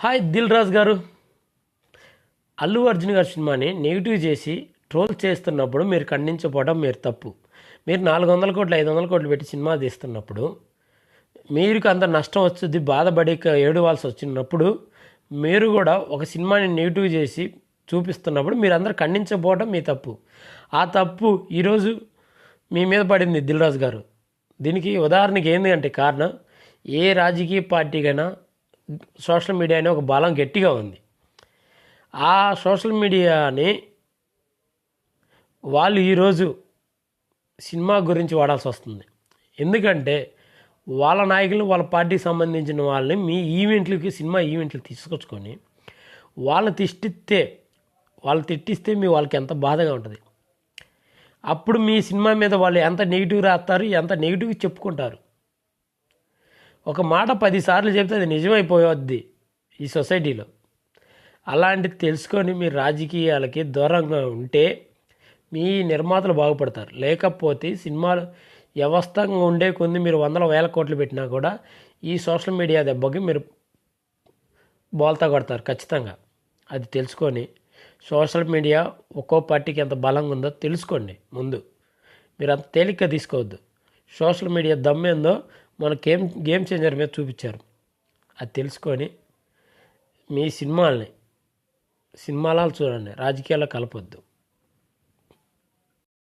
Hi Dil Raju గారు. అల్లు అర్జున్ గారి సినిమాని నెగిటివ్ చేసి ట్రోల్ చేస్తున్నప్పుడు మీరు ఖండించకపోవడం మీరు తప్పు. మీరు నాలుగు వందల కోట్లు ఐదు వందల కోట్లు పెట్టి సినిమా తీస్తున్నప్పుడు మీకు అంత నష్టం వస్తుంది బాధపడి ఏడవాల్సి వచ్చినప్పుడు మీరు కూడా ఒక సినిమాని నెగిటివ్ చేసి చూపిస్తున్నప్పుడు మీరు అందరు ఖండించకపోవడం మీ తప్పు. ఆ తప్పు ఈరోజు మీ మీద పడింది దిల్ రాజు గారు. దీనికి ఉదాహరణకి ఏంది అంటే కారణం? ఏ రాజకీయ పార్టీకైనా సోషల్ మీడియా అనే ఒక బలం గట్టిగా ఉంది. ఆ సోషల్ మీడియాని వాళ్ళు ఈరోజు సినిమా గురించి వాడాల్సి వస్తుంది. ఎందుకంటే వాళ్ళ నాయకులు వాళ్ళ పార్టీకి సంబంధించిన వాళ్ళని మీ ఈవెంట్లకి సినిమా ఈవెంట్లు తీసుకొచ్చుకొని వాళ్ళు తిష్టిస్తే వాళ్ళు తిట్టిస్తే మీ వాళ్ళకి ఎంత బాధగా ఉంటుంది? అప్పుడు మీ సినిమా మీద వాళ్ళు ఎంత నెగిటివ్ రాస్తారు ఎంత నెగిటివ్ చెప్పుకుంటారు? ఒక మాట పదిసార్లు చెప్తే అది నిజమైపోవద్ది ఈ సొసైటీలో. అలాంటిది తెలుసుకొని మీరు రాజకీయాలకి దూరంగా ఉంటే మీ నిర్మాతలు బాగుపడతారు. లేకపోతే సినిమాలు వ్యవస్థంగా ఉండే కొన్ని మీరు వందల వేల కోట్లు పెట్టినా కూడా ఈ సోషల్ మీడియా దెబ్బకి మీరు బోల్తా కొడతారు ఖచ్చితంగా. అది తెలుసుకొని సోషల్ మీడియా ఒక్కో పార్టీకి ఎంత బలంగా ఉందో తెలుసుకోండి ముందు. మీరు అంత తేలిగ్గా తీసుకోవద్దు. సోషల్ మీడియా దమ్మేందో మన గేమ్ గేమ్ చేంజర్ మీద చూపించారు. అది తెలుసుకొని మీ సినిమాల్ని సినిమాలు చూడండి. రాజకీయాల్లో కలపొద్దు.